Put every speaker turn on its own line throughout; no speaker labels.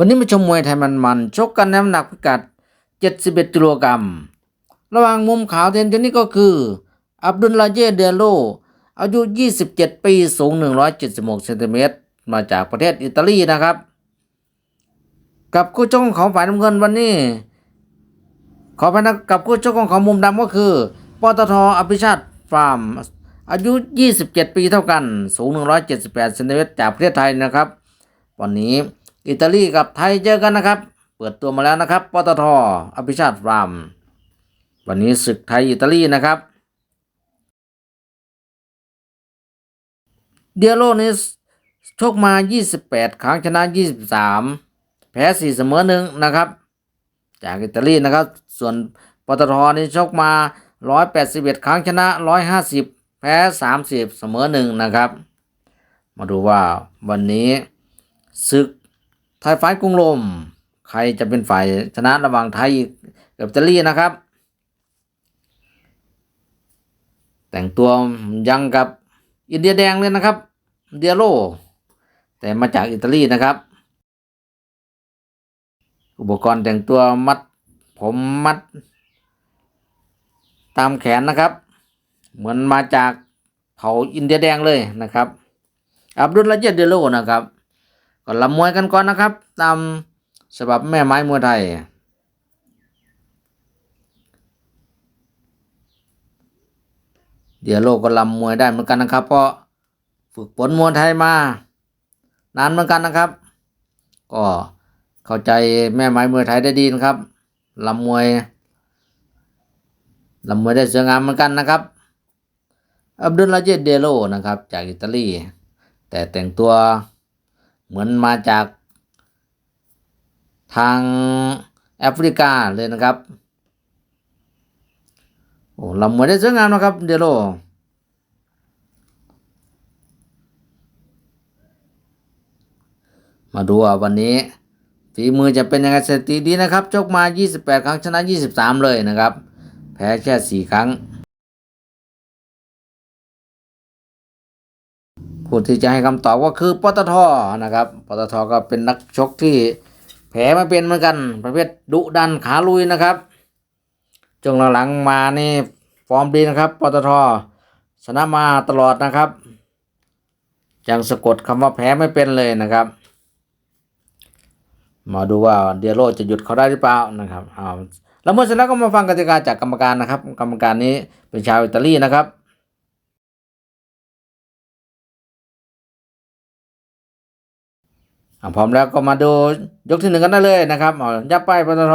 วันนี้มาชมมวยไทยมันๆชกกันน้ำหนักพิกัด 71กิโลกรัม ระหว่างมุมขาวเทนเทนนี่ก็คือ อับดุลลาเจเดโล อายุ 27 ปีสูง 176เซนติเมตรมาจากประเทศอิตาลีนะครับ กับคู่ชกของฝ่ายน้ำเงินวันนี้ ขอพนักกับคู่ชกของเขามุมดำก็คือปตทอภิชาติฟาร์ม อายุ 27 ปีเท่ากัน สูง 178เซนติเมตรจากประเทศไทยนะครับ วันนี้ อิตาลีกับไทยเจอกันนะครับ เปิดตัวมาแล้วนะครับปตทอภิชาติฟาม วันนี้ศึกไทยอิตาลีนะครับเดียโลนี้ชกมา 28 ครั้งชนะ 23 แพ้ 4 เสมอหนึ่งนะครับ จากอิตาลีนะครับ ส่วนปตทนี่ชกมา 181 ครั้งชนะ 150 แพ้ 30 เสมอหนึ่งนะครับ มาดูว่าวันนี้ศึก ไทยไฟท์กรุงลม ใครจะเป็นฝ่ายชนะระหว่างไทยกับอิตาลีนะครับ แต่งตัวยังกับอินเดียแดงเลยนะครับเดียโล แต่มาจากอิตาลีนะครับ อุปกรณ์แต่งตัวมัดผมมัด ตามแขนนะครับ เหมือนมาจากเผ่าอินเดียแดงเลยนะครับ อับดุลละเจดเดโลนะครับ ก็ลำมวยกันก่อนนะครับ ตามฉบับแม่ไม้มวยไทยเดี๋ยวโลกก็ลำมวยได้เหมือนกันนะครับ เพราะฝึกฝนมวยไทยมา นานเหมือนกันนะครับ ก็เข้าใจแม่ไม้มวยไทยได้ดีนะครับลำมวยลำมวยได้สวยงามเหมือนกันนะครับ อับดุลลาเจดเดโลนะครับ จากอิตาลี แต่แต่งตัว เหมือนมาจากทางแอฟริกาเลยนะครับโอ้ลำมวยได้สวยงามนะครับเดโลมาดูว่าวันนี้ฝีมือจะเป็นยังไงสถิติดีนะครับชกมา 28 ครั้งชนะ 23 เลยนะครับ แพ้แค่ 4 ครั้ง ผู้ที่จะให้คำตอบก็คือปตทนะครับปตทก็เป็นนักชกที่แผลมาเป็นเหมือนกัน ประเภทดุดันขาลุยนะครับช่วงหลังๆมานี่ฟอร์มดีนะครับปตทชนะมาตลอดนะครับยังสะกดคำว่าแพ้ไม่เป็นเลยนะครับ มาดูว่าเดียโรจะหยุดเขาได้หรือเปล่านะครับเอาแล้วเมื่อเสร็จแล้วก็มาฟังกติกาจากกรรมการนะครับ กรรมการนี้เป็นชาวอิตาลีนะครับ พร้อมแล้วก็มาดูยกที่หนึ่งกันได้เลยนะครับอ๋อยับไปปตท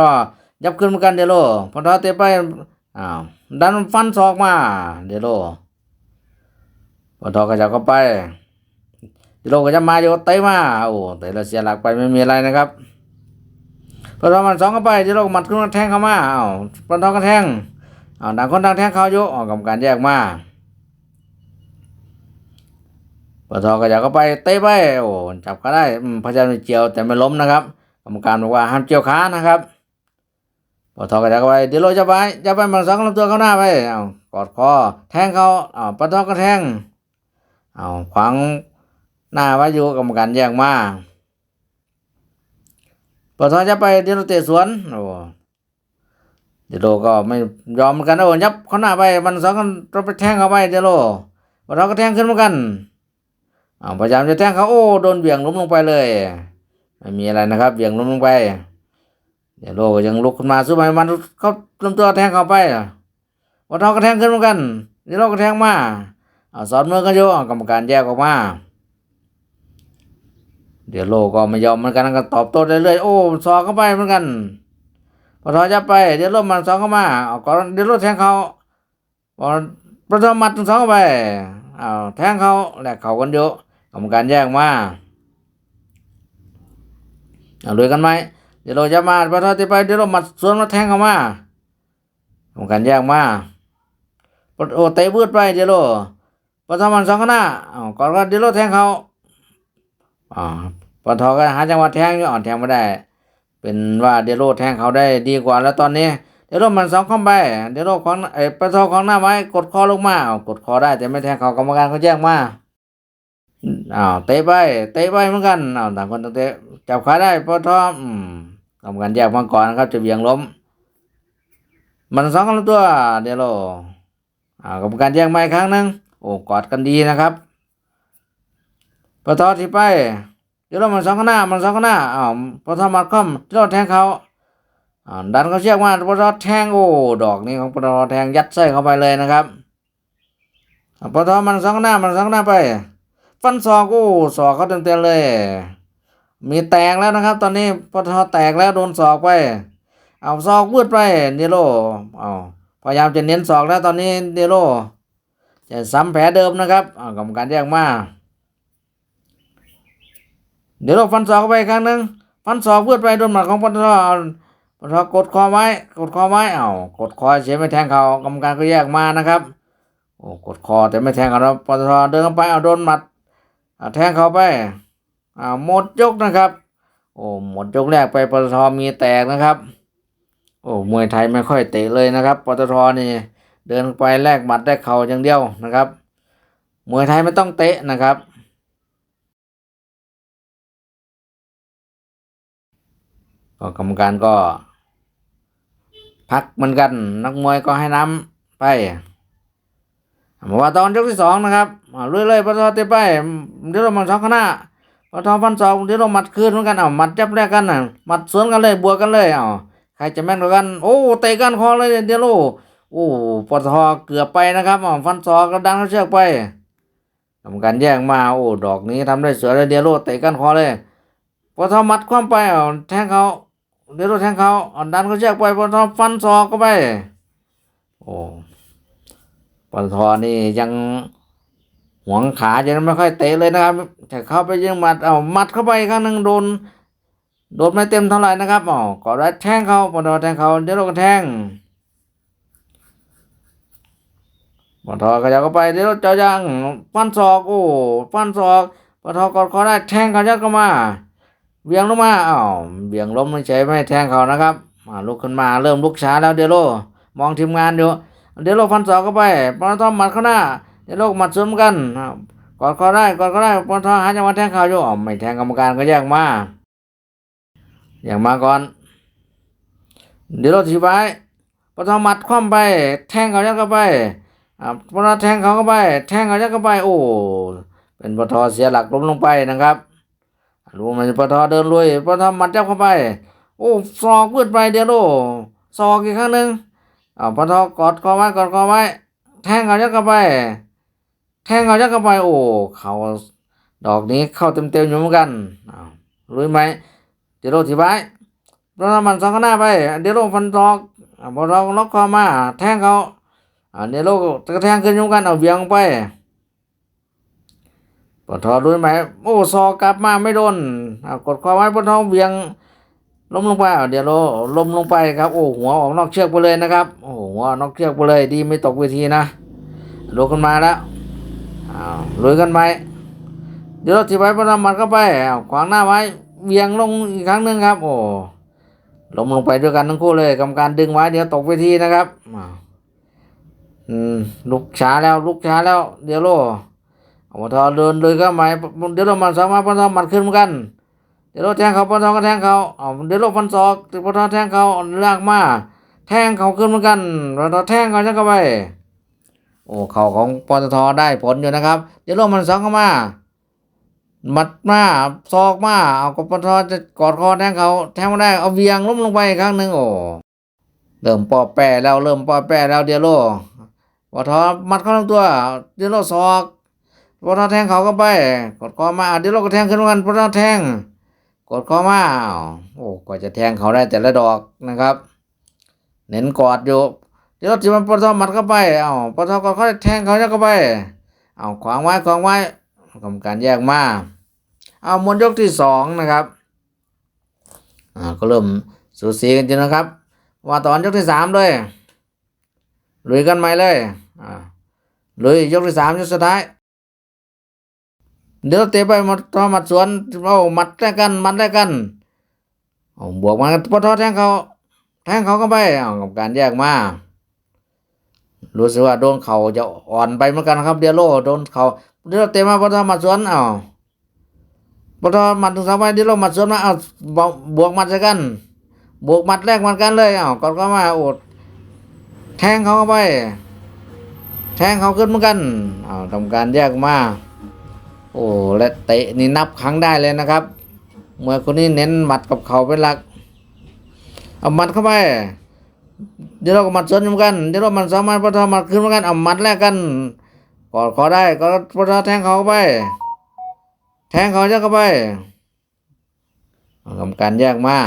ยับขึ้นเหมือนกันเดโลปตทเตะไปอ้าวดันฟันศอกมาเดโลปตทก็จะเข้าไปเดโลก็จะมาโยเตะมาโอ้แต่เราเสียหลักไปไม่มีอะไรนะครับปตทมันสองเข้าไปเดโลหมัดขึ้นมาแทงเข้ามาอ้าวปตทก็แทงอ้าวต่างคนต่างแทงเขาโยอ๋อกรรมการแยกมา ปตทก็จะเข้าไปเตะไปโอ้จับก็ได้อืมพยายามจะเจียวแต่ไม่ล้มนะครับกรรมการบอกว่าห้ามเจียวขานะครับปตทก็จะเข้าไปเดี๋ยวเราจะไปจะไปมันสองลำตัวเข้าหน้าไปเอากอดคอแทงเขาเอาปตทก็แทงเอาขวางหน้าไว้อยู่กรรมการแยกมาปตทจะไปเดี๋ยวเตะสวนโอ้เดี๋ยวโลก็ไม่ยอมเหมือนกันนะโอ้ยับเข้าหน้าไปมันสองกันเราไปแทงเขาไปเดี๋ยวโลปตทก็แทงขึ้นเหมือนกัน พยายามจะแทงเขาโอ้โดนเบี่ยงล้มลงไปเลยไม่มีอะไรนะครับเบี่ยงล้มลงไปเดี๋ยวโลก็ยังลุกขึ้นมาสู้ไหมมันเขาลำตัวแทงเข้าไปอะวันทองก็แทงขึ้นเหมือนกันเดี๋ยวโลก็แทงมาเอาสอนมือกันอยู่เอากรรมการแยกออกมาเดี๋ยวโลก็ไม่ยอมเหมือนกันก็ตอบโต้เรื่อยๆโอ้สอกเข้าไปเหมือนกันพอทอจะไปเดี๋ยวโลมันสองเข้ามาเอาก่อนเดี๋ยวโลแทงเขาพอพอทอมัดสองเข้าไปเอาแทงเขาแหลกเขากันเยอะ กรรมการแยกมาเอาเลยกันไหมเดี๋ยวเราจะมาพอทอดที่ไปเดี๋ยวเรามาสวนมาแทงเข้ามาทำการแยกมาโอ้เตะบืดไปเดี๋ยวเราพอทมันสองข้างหน้าอ้าก่อนก็เดี๋ยวเราแทงเขาอ่าปอทอก็หาจังหวะแทงอยู่อ่อนแทงไม่ได้ เป็นว่าเดี๋ยวโลแทงเขาได้ดีกว่าแล้วตอนนี้เดี๋ยวโลมันสองเข้าไป เดี๋ยวโลของไอ้ปอทอของหน้าไว้ กดคอลงมาอ้ากดคอได้แต่ไม่แทงเขากรรมการเขาแยกมา อ้าวเตะไปเตะไปเหมือนกันอ้าวต่างคนต่างเตะจับขาได้ปทอืมกรรมการแยกมาก่อนนะครับจะเบี่ยงล้ม มันสองกันตัว เดี๋ยวโลอ่ากรรมการแยกไมาอีกครั้งนึงโอ้กอดกันดีนะครับปทอที่ไปเดี๋ยวเรามันสองข้างหน้ามันสองข้างหน้าอ้าวปทอมัดค่อมเดี๋ยวเราแทงเขาอ่าดันเขาเชือกมาปทอแทงโอ้ดอกนี้ของปทแทงยัดไส้เข้าไปเลยนะครับอ่าปทมันสองข้างหน้ามันสองข้างหน้าไป ฟันศอกโอ้ศอกเขาเต็มๆเลย มีแตกแล้วนะครับ ตอนนี้ปทแตกแล้วโดนศอกไป เอาศอกวืดไปเดโลเอาพยายามจะเน้นศอกแล้วตอนนี้เดโลจะซ้ำแผลเดิมนะครับเอากรรมการแยกมาเดี๋ยวเราฟันศอกเข้าไปครั้งหนึ่งฟันศอกวืดไปโดนหมัดของปทเอปทกดคอไว้กดคอไว้เอากดคอเฉยไม่แทงเขากรรมการก็แยกมานะครับโอ้กดคอแต่ไม่แทงเขาแล้วปตทเดินเข้าไปเอาโดนหมัด แทงเขาไปาหมดยกนะครับ โอ้หมดยกแรกไปปตทมีแตกนะครับ โอ้มวยไทยไม่ค่อยเตะเลยนะครับปตทนี่เดินไปแลกหมัดได้เข่าอย่างเดียวนะครับมวยไทยไม่ต้องเตะนะครับก็กรรมการก็ พักเหมือนกัน นักมวยก็ให้น้ำไป มาว่าตอนยกที่สองนะครับเรื่อยๆปตทเตะไปเดี๋ยวเรามันสองข้างหน้าปตทฟันสองเดี๋ยวเราหมัดคืนเหมือนกันเอาหมัดจับแรกกันน่ะหมัดสวนกันเลยบวกกันเลยเอาใครจะแม่นกว่ากันโอ้เตะกันคอเลยเดี๋ยวโลโอ้ปตทเกือบไปนะครับเอาฟันสองก็ดันเขาเชือกไปทำการแย่งมาโอ้ดอกนี้ทำได้สวยเลยเดียวโลเตะกันคอเลยปตทหมัดคว่ำไปเอาแทงเขาเดี๋ยวเราแทงเขาเอาดันเขาเชือกไปปตทฟันศอกเข้าไป โอ้ ปตทนี่ยังหวงขายังไม่ค่อยเตะเลยนะครับแต่เข้าไปยังมัดเอามัดเข้าไปอีกครั้งหนึ่งโดนโดนไม่เต็มเท่าไหร่นะครับอ๋อก็ได้แทงเขาปตทแทงเขาเดี๋ยวเราก็แทงปตทก็จะเข้าไปเดี๋ยวเราจะยังฟันศอกโอ้ฟันศอกปตทกอดคอได้แทงเขายัดเข้ามาเบี่ยงลงมาอ้าวเบี่ยงล้มไม่ใช่ไม่แทงเขานะครับอ่าลุกขึ้นมาเริ่มลุกช้าแล้วเดโลมองทีมงานอยู่ เดโลฟันศอกเข้าไปปอนทอมหมัดเข้าหน้า เดี๋ยวโลหมัดสวนเหมือนกันกอดคอได้กอดคอได้ปอนทอหาจังหวะแทงเข่าอยู่อ้าวไม่แทงกรรมการก็แยกมาแยกมาก่อน เดโลทีไว้ปอนทอหมัดคว่ำไป แทงเขายัดเข้าไปอ่าปอนทอแทงเขาเข้าไป แทงเขายัดเข้าไป โอ้เป็นปอนทอเสียหลักล้มลงไปนะครับรู้มันปะทอเดินลุยปะทอมัดจับเข้าไป โอ้ศอกวืดไปเดี๋ยวโลศอกอีกครั้งหนึ่ง อ่าปะทอกอดคอไว้กอดคอไว้ แทงเขายัดเข้าไป แทงเขายัดเข้าไป โอ้เขาดอกนี้เข้าเต็มเต็มๆอยู่เหมือนกันอ้าวรู้ไหมเดี๋ยวโลทีไว้ปะทอมันสองข้างหน้าไป เดี๋ยวโลฟันศอกอ่าปะทอล็อกคอมา แทงเขาอ่าเดี๋ยวโลกระแทงขึ้นอยู่เหมือนกันเอาเบี่ยงไปปตทรู้ไหมโอ้ซอกลับมาไม่โดนอ่ากดคอไว้ปตทเวียง ล้มลงไปเดี๋ยวเราล้มลงไปครับ โอ้หัวออกนอกเชือกไปเลยนะครับ โอ้หัวนอกเชือกไปเลย ดีไม่ตกเวทีนะลุกขึ้นมาแล้วอ้าวลุยกันไปเดี๋ยวเราถีบไว้ปตทหมัดเข้าไปาขวางหน้าไว้เวียงลงอีกครั้งหนึ่งครับ โอ้ล้มลงไปด้วยกันทั้งคู่เลยกรรมการดึงไว้เดี๋ยวตกเวทีนะครับอ้าวอืมลุกช้าแล้วลุกช้าแล้ว เดี๋ยวโลเอาปตทเดินเลยเข้ามาเดี๋ยวเรามันสามารถปตทหมัดขึ้นเหมือนกัน เดี๋ยวเราแทงเขาปตทก็แทงเขาเอาเดี๋ยวเราฟันศอกปตทแทงเขาลากมาแทงเขาขึ้นเหมือนกันปตทแทงเขาจะเข้าไป โอ้เข่าของปตทได้ผลอยู่นะครับ เดี๋ยวเรามันสองเข้ามามัดมาศอกมาเอากับปตทจะกอดคอแทงเขาแทงไม่ได้เอาเวียงล้มลงไปอีกครั้งหนึ่งโอ้เริ่มปอแปะแล้วเริ่มปอแปะแล้วเดี๋ยวโลปตทมัดเข้าลำตัว เดี๋ยวโลศอกปตทแทงเขาก็ไปกดคอมาเดี๋ยวเราก็แทงขึ้นกันปตทแทง กดคอมาอ้าวโอ้กว่าจะแทงเขาได้แต่ละดอกนะครับ เน้นกอดอยู่เดี๋ยวจะมันปตทหมัดเข้าไปเอ้าวปตทก็ค่อยแทงเขาเข้าไปเอ้าวขวางไว้ขวางไว้กรรมการแยกมาเอามวนยกที่สองนะครับอ่าก็เริ่มสูสีกันจริงนะครับ ว่าตอนยกที่สามเลยลุยกันไหมเลยอ่าลุยยกที่สามยกสุดท้าย เดี๋ยวเตะไปมาทอมัดสวนเอามัดแลกกัน มัดแลกกันเอาบวกมาพอทอแทงเขาแทงเขาก็ไปเอากับการแยกมารู้สึกว่าโดนเขาจะอ่อนไปเหมือนกันครับเดียโลโดนเขาเดี๋ยวเตะมาปทหมัดสวนเอาปทหมัดถึงสองไปเดี๋ยวเรามัดสวนมาเอาบวกมัดใส่กัน บวกมัดแรกมัดกันเลยเอาก่อนก็มาโอดแทงเขาเข้าไป แทงเขาขึ้นเหมือนกันเอาทำการแยกมา โอ้และเตะนี่นับครั้งได้เลยนะครับมวยคนนี้เน้นหมัดกับเข่าเป็นหลัก เอาหมัดเข้าไป เดี๋ยวเราก็หมัดสวนมือนกัน เดี๋ยวเราหมัดสองหมัดพอทอหมัดขึ้นเหมือนกันเอาหมัดแรกกันกอดคอได้ก็พอทอแทงเขาเข้าไป แทงเขาจะเข้าไปเอาทำการแยกมา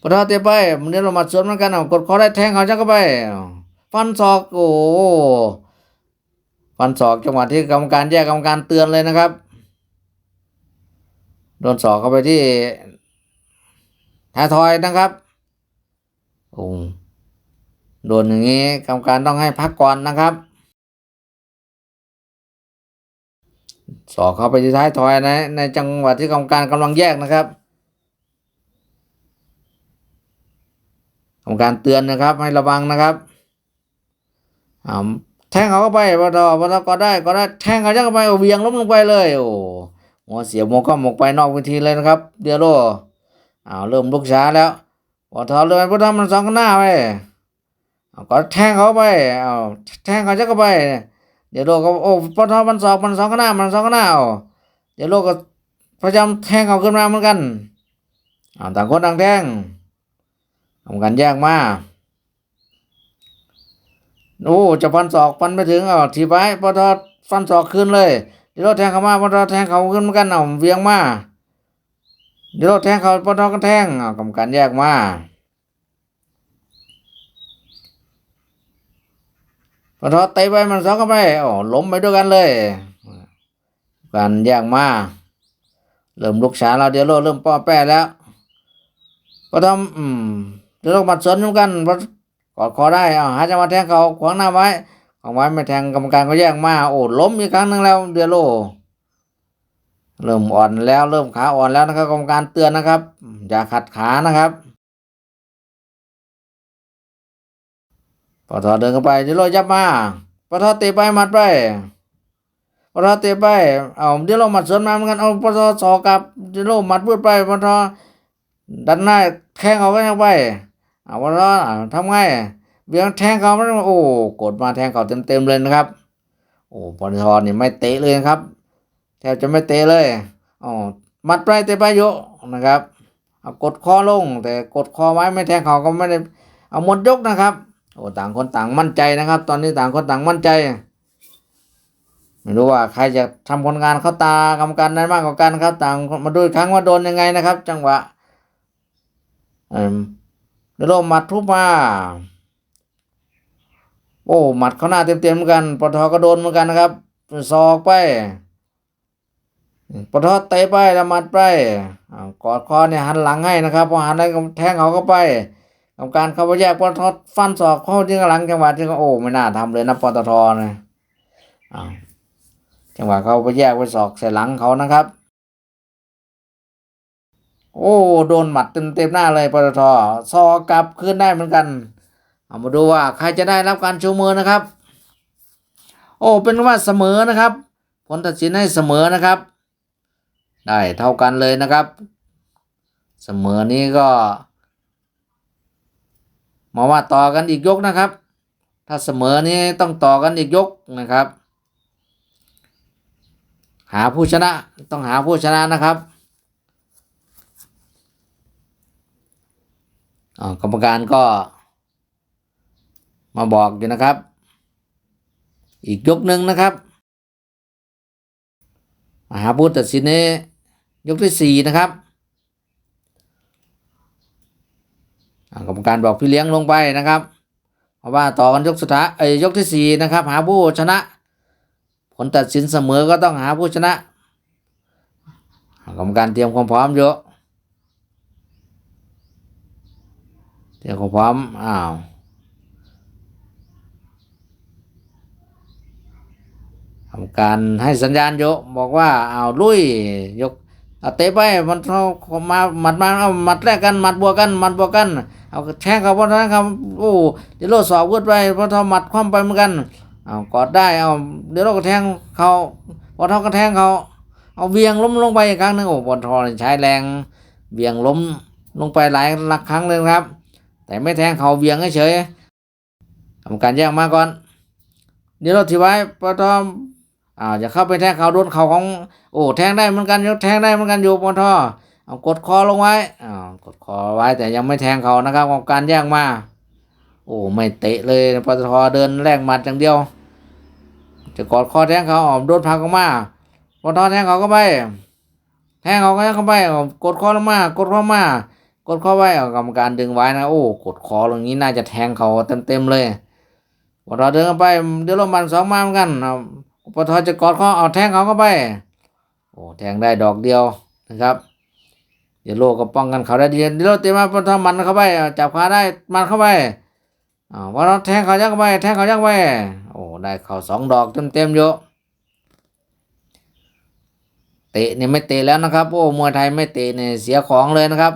พอทอเตะไปเดี๋ยวเราหมัดสวนเหมือนกันเอากดคอได้แทงเขาจะเข้าไป ฟันศอกโอ้ ฟันศอกจังหวะที่กรรมการแยกกรรมการเตือนเลยนะครับ โดนศอกเข้าไปที่ท้ายทอยนะครับโอ้โดนอย่างนี้กรรมการต้องให้พักก่อนนะครับ สอกเข้าไปที่ท้ายทอยนะ ในจังหวะที่กรรมการกำลังแยกนะครับกรรมการเตือนนะครับให้ระวังนะครับอ่า แทงเขาเข้าไปพอทอพอทอก็ได้ก็ได้แทงเขาจะเข้าไปเอาเวียงล้มลงไปเลยโอ้หัวเสียบหัวก็หมกไปนอกเวทีเลยนะครับ เดียโรอ้าวเริ่มลุกช้าแล้วพอทอเลยพอทอมันสองข้างหน้าไปเอาก็แทงเขาไปเอาแทงเขาจะเข้าไป เดี๋ยวโลกก็โอ้พอทอมันสองมันสองข้างหน้ามันสองข้างหน้าเดี๋ยวโลกก็พยายามแทงเขาขึ้นมาเหมือนกันเอาต่างคนต่างแทงทำกันแยกมา โอ้จะฟันศอกฟันไม่ถึงเอทีไปพอทอฟันศอกขึ้นเลยเดี๋ยวแทงเขามาพอทอแทงเขาขึ้นเหมือนกันเอาเวียงมาเดี๋ยวเราแทงเขาปตอก็แทงเอากรรมการแยกมาปตอเตะไปมันสองเข้าไปอ๋อล้มไปด้วยกันเลยการแยกมาเริ่มลุกช้าแล้วเดี๋ยวเราเริ่มป้อแป้แล้วปตออืมเดี๋ยวเราบัดสนเหมือนกันพอ กอดคอได้เอาหาจังหวะแทงเขาขวางหน้าไว้ขวางไว้ไม่แทงกรรมการก็แยกมาโอ้ล้มอีกครั้งหนึ่งแล้วเดียโลเริ่มอ่อนแล้วเริ่มขาอ่อนแล้วนะครับกรรมการเตือนนะครับ อย่าขัดขานะครับปตทเดินเข้าไปจิโร่ยับมาปตทเตะไปหมัดไปปตทเตะไปเอาจิโร่หมัดสวนมาเหมือนกันเอาปตทสอกกลับจิโร่หมัดพูดไปปตทดันหน้าแข้งเขาไว้เข้าไป เอาปตทอ่าทำไงเบียงแทงเขาไม่โอ้กดมาแทงเขาเต็มๆเลยนะครับ โอ้ปตทอนี่ไม่เตะเลยนะครับแทบจะไม่เตะเลยอ๋อมัดไปเตะไปเยอะนะครับเอากดคอลง แต่กดคอไว้ไม่แทงเขาก็ไม่ได้เอาหมดยกนะครับโอ้ต่างคนต่างมั่นใจนะครับ ตอนนี้ต่างคนต่างมั่นใจไม่รู้ว่าใครจะทำผลงานเข้าตากรรมการนั้นมากกว่ากันครับ ต่างมาดูครั้งว่าโดนยังไงนะครับ จังหวะ เดี๋ยวเราหมัดทุบมาโอ้หมัดเข้าหน้าเต็มๆเหมือนกันปตทก็โดนเหมือนกันนะครับศอกไปปทอเตะไปและหมัดไปกอดคอเนี่ยหันหลังให้นะครับพอหันได้ก็แทงเขาเข้าไปกรรมการเข้าไปแยกปตทฟันศอกเข้าที่หลังจังหวะที่เขาโอ้ไม่น่าทำเลยนะปตทนะจังหวะเขาไปแยกไปศอกใส่หลังเขานะครับ โอ้โดนหมัดเต็มเต็มหน้าเลยปตทซอกลับคืนได้เหมือนกัน เอามาดูว่าใครจะได้รับการชูมือนะครับ โอ้เป็นว่าเสมอนะครับ ผลตัดสินให้เสมอนะครับ ได้เท่ากันเลยนะครับ เสมอนี้ก็ มาว่าต่อกันอีกยกนะครับ ถ้าเสมอนี้ต้องต่อกันอีกยกนะครับ หาผู้ชนะต้องหาผู้ชนะนะครับอ่า กรรมการก็ มาบอกอยู่นะครับ อีกยกหนึ่งนะครับมหาพุทธตัดสินนี้ยกที่สี่นะครับกรรมการบอกพี่เลี้ยงลงไปนะครับเพราะว่าต่อกันยกสุดท้ายเอ้ยยกที่สี่นะครับ หาผู้ชนะ ผลตัดสินเสมอก็ต้องหาผู้ชนะกรรมการเตรียมความพร้อมเยอะ เตรียวามพร้อม อ้าว ทำการให้สัญญาณโยกบอกว่าเอาวลุย ยกเตะไป มันเขามาหมัดมาเอาหมัดแรกกันหมัดบวกกันหมัดบวกกัน เอาแทงเขาเพราะนั้นครับโอ้เดี๋ยวโลดสอบวุดไปเพราะเขาหมัดคว่ำไปเหมือนกันเอากอดได้เอาเดี๋ยวเราก็แทงเขาปตทอก็แทงเขาเอาเวียงล้มลงไปอีกครั้งหนึงโอ้ปตทนี่ใช้แรงเวียงล้มลงไปหลายหลักครั้งเลยครับ แต่ไม่แทงเขาเวียงเฉยทำการแยกมาก่อน เดี๋ยวเราถือไว้ปตทออ่าจะเข้าไปแทงเขาโดนเขาของ โอ้แทงได้เหมือนกันยกแทงได้เหมือนกันอยู่ปตทเอากดคอลงไว้อ่ากดคอไว้แต่ยังไม่แทงเขานะครับของการแยกมา โอ้ไม่เตะเลยปตทเดินแลกหมัดอย่างเดียว จะกดคอแทงเขาออกโดนพักออกมาปตทแทงเขาก็ไปแทงเขาก็เข้าไปกดคอลงมากดคอมา กดคอไว้เอากรรมการดึงไว้นะ โอ้ กดคอตรงนี้น่าจะแทงเขาเต็มๆเลยปตทเดินเข้าไป เดี๋ยวลมมันสองมาเหมือนกันอาปตทจะกอดคอเอาแทงเขาเข้าไป โอ้ แทงได้ดอกเดียวนะครับเดี๋ยวโลก็ป้องกันเขาได้ดีเดี๋ยวโลเตะมาปตทมันเข้าไป จับขาได้ มันเข้าไปอ่าแทงเขายักเข้าไป แทงเขายักไป โอ้ ได้เข่าสองดอกเต็มๆอยู่เตะนี่ไม่เตะแล้วนะครับ โอ้ มวยไทยไม่เตะเนี่ยเสียของเลยนะครับ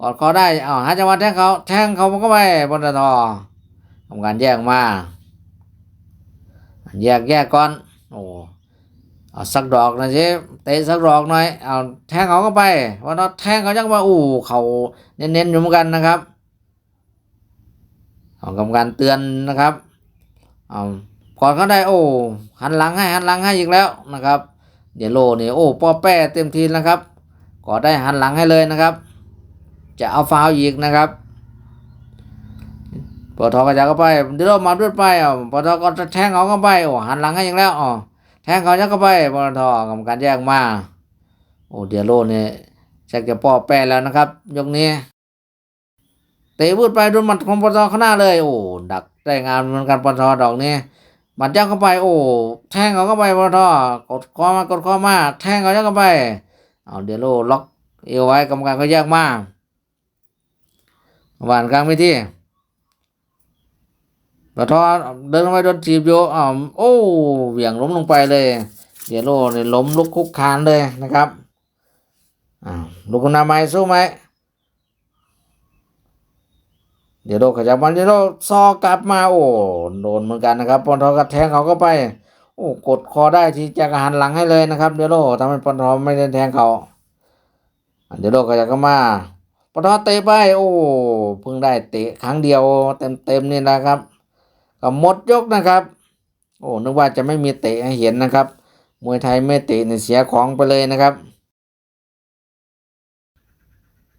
กอดคอได้เอาหาจังหวะแทงเขาแทงเขามันเข้าไปปตททำการแยกมา แยกแยกก่อน โอ้เอาสักดอกนะสิเตะสักดอกหน่อยเอาแทงเขาเข้าไปว่าเราแทงเขาจังว่าอู้เขาเน้นๆอยู่เหมือนกันนะครับเอากรรมการเตือนนะครับเอากอดเขาได้โอ้หันหลังให้หันหลังให้อีกแล้วนะครับ เดี๋ยวโลนี่โอ้ป้อแป้เต็มทีนะครับกอดได้หันหลังให้เลยนะครับ จะเอาฟาวอีกนะครับปตทอก็จะเข้าไปเดี๋ยวมาด้วยไปอะปตทก็จะแทงเขาเข้าไปโอ้หันหลังให้อีกแล้วอ๋อแทงเขายักเข้าไปปตทกรรมการแยกมาโอ้เดียโลเนี่ยชักจะปอแป้แล้วนะครับ ยกนี้เตะพูดไปโดนหมัดของปตทข้างหน้าเลย โอ้ดักได้งานเหมือนกันปตทดอกนี้หมัดยักเข้าไป โอ้แทงเขาเข้าไปปตทกดคอมากดคอมาแทงเขายักเข้าไปเอาเดียโลล็อกเอวไว้กรรมการก็แยกมา หวานกลางไปที่ปตทอเดินไปโดนจีบอยู่อ้าโอ้เหวี่ยงล้มลงไปเลยเดียโลเนี่ยล้มลุกคุกคานเลยนะครับอ้าวลูกคุณนาไม้สู้ไหมเดี๋ยวโลขยับมันเดี๋ยวโลซอกลับมาโอ้โดนเหมือนกันนะครับปอนทอกระแทงเขาก็ไป โอ้กดคอได้ทีจะหันหลังให้เลยนะครับ เดี๋ยวโลทำให้ปอนทอไม่ได้แทงเขาเดี๋ยวโลขยับก็มา ปอนทอเตะไปโอ้เพิ่งได้เตะครั้งเดียวเต็มเต็มนี่นะครับ ก็หมดยกนะครับ โอ้นึกว่าจะไม่มีเตะให้เห็นนะครับ มวยไทยไม่เตะเนี่ยเสียของไปเลยนะครับ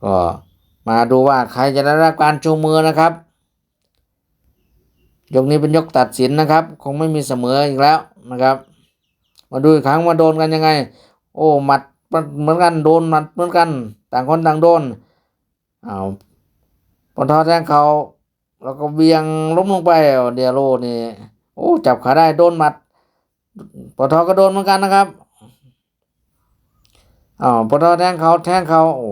ก็มาดูว่าใครจะได้รับการชูมือนะครับ ยกนี้เป็นยกตัดสินนะครับ คงไม่มีเสมออีกแล้วนะครับ มาดูอีกครั้งมาโดนกันยังไง โอ้หมัดเหมือนกันโดนหมัดเหมือนกัน ต่างคนต่างโดน เอาวปอนทอแทงเขาแล้วก็เบียงล้มลงไปเดียโรนี่โอ้จับขาได้โดนหมัดปตทอก็โดนเหมือนกันนะครับอ้าวปตทแทงเขาแทงเขาโอ้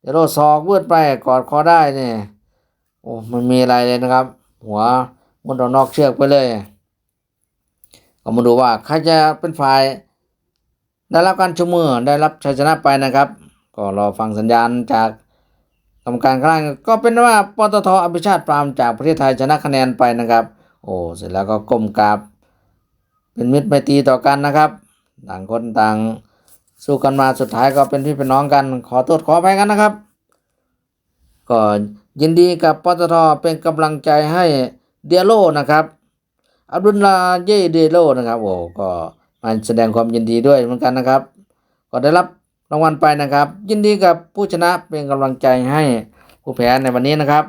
เดียโดนศอกเวืดไปกอดคอได้เนี่ยโอ้มันมีอะไรเลยนะครับ หัวมุดออกนอกเชือกไปเลยก็มาดูว่าใครจะเป็นฝ่าย ได้รับการชูมือได้รับชัยชนะไปนะครับ ก็รอฟังสัญญาณจาก กรรมการข้างล่างก็เป็นว่าปตทอภิชาติปรามจากประเทศไทยชนะคะแนนไปนะครับ โอ้เสร็จแล้วก็ก้มกราบ เป็นมิตรไมตรีต่อกันนะครับ ต่างคนต่างสู้กันมาสุดท้ายก็เป็นพี่เป็นน้องกัน ขอโทษขออภัยกันนะครับ ก็ยินดีกับปตทเป็นกำลังใจให้เดียโลนะครับอับดุลลาเย่เดโลนะครับโอ้ก็มาแสดงความยินดีด้วยเหมือนกันนะครับ ก็ได้รับ รางวัลไปนะครับ ยินดีกับผู้ชนะเป็นกำลังใจให้ผู้แพ้ในวันนี้นะครับ